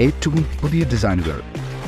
ഏറ്റവും പുതിയ ഡിസൈനുകൾ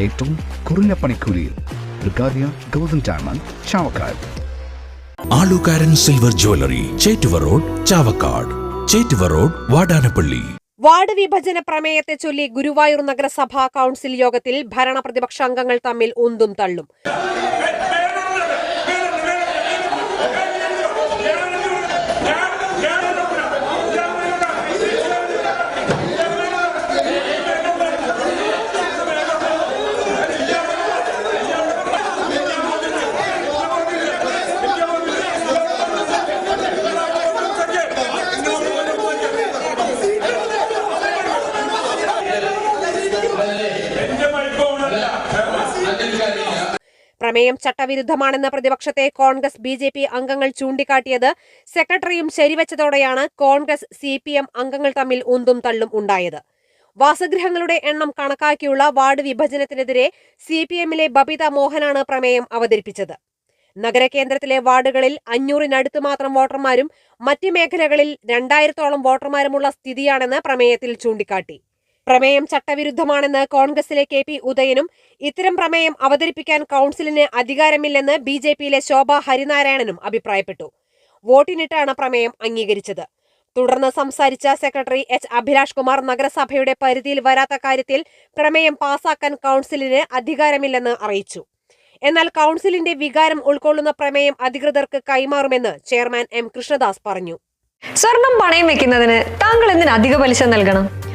ഏറ്റവും കുറഞ്ഞ പണിക്കൂലിയിൽ. ബ്രിഗാദിയ golden diamond Chavakkad. Alukkaran silver jewellery Chettuva road Chavakkad. Chettuva road Vadanappally. Ward വിഭജന പ്രമേയത്തെ ചൊല്ലി ഗുരുവായൂർ നഗരസഭാ കൌൺസിൽ യോഗത്തിൽ ഭരണ പ്രതിപക്ഷ അംഗങ്ങൾ തമ്മിൽ ഉന്തും തള്ളും. പ്രമേയം ചട്ടവിരുദ്ധമാണെന്ന പ്രതിപക്ഷത്തെ കോൺഗ്രസ് ബി ജെ പി അംഗങ്ങൾ ചൂണ്ടിക്കാട്ടിയത് സെക്രട്ടറിയും ശരിവച്ചതോടെയാണ് കോൺഗ്രസ് സി പി എം അംഗങ്ങൾ തമ്മിൽ ഉന്തും തള്ളും ഉണ്ടായത്. വാസഗൃഹങ്ങളുടെ എണ്ണം കണക്കാക്കിയുള്ള വാർഡ് വിഭജനത്തിനെതിരെ സി പി എമ്മിലെ ബബിത മോഹനാണ് പ്രമേയം അവതരിപ്പിച്ചത്. നഗരകേന്ദ്രത്തിലെ വാർഡുകളിൽ അഞ്ഞൂറിനടുത്ത് മാത്രം വോട്ടർമാരും മറ്റ് മേഖലകളിൽ രണ്ടായിരത്തോളം വോട്ടർമാരുമുള്ള സ്ഥിതിയാണെന്ന് പ്രമേയത്തിൽ ചൂണ്ടിക്കാട്ടി. പ്രമേയം ചട്ടവിരുദ്ധമാണെന്ന് കോൺഗ്രസിലെ കെ പി ഉദയനും ഇത്തരം പ്രമേയം അവതരിപ്പിക്കാൻ കൌൺസിലിന് അധികാരമില്ലെന്ന് ബി ജെ പിയിലെ ശോഭ ഹരിനാരായണനും അഭിപ്രായപ്പെട്ടു. വോട്ടിനിട്ടാണ് പ്രമേയം അംഗീകരിച്ചത്. തുടർന്ന് സംസാരിച്ച സെക്രട്ടറി എച്ച് അഭിലാഷ് കുമാർ നഗരസഭയുടെ പരിധിയിൽ വരാത്ത കാര്യത്തിൽ പ്രമേയം പാസാക്കാൻ കൌൺസിലിന് അധികാരമില്ലെന്ന് അറിയിച്ചു. എന്നാൽ കൌൺസിലിന്റെ വികാരം ഉൾക്കൊള്ളുന്ന പ്രമേയം അധികൃതർക്ക് കൈമാറുമെന്ന് ചെയർമാൻ എം കൃഷ്ണദാസ് പറഞ്ഞു. സ്വർണം പണയം വെക്കുന്നതിന് താങ്കൾ എന്തിന് അധിക പലിശ നൽകണം?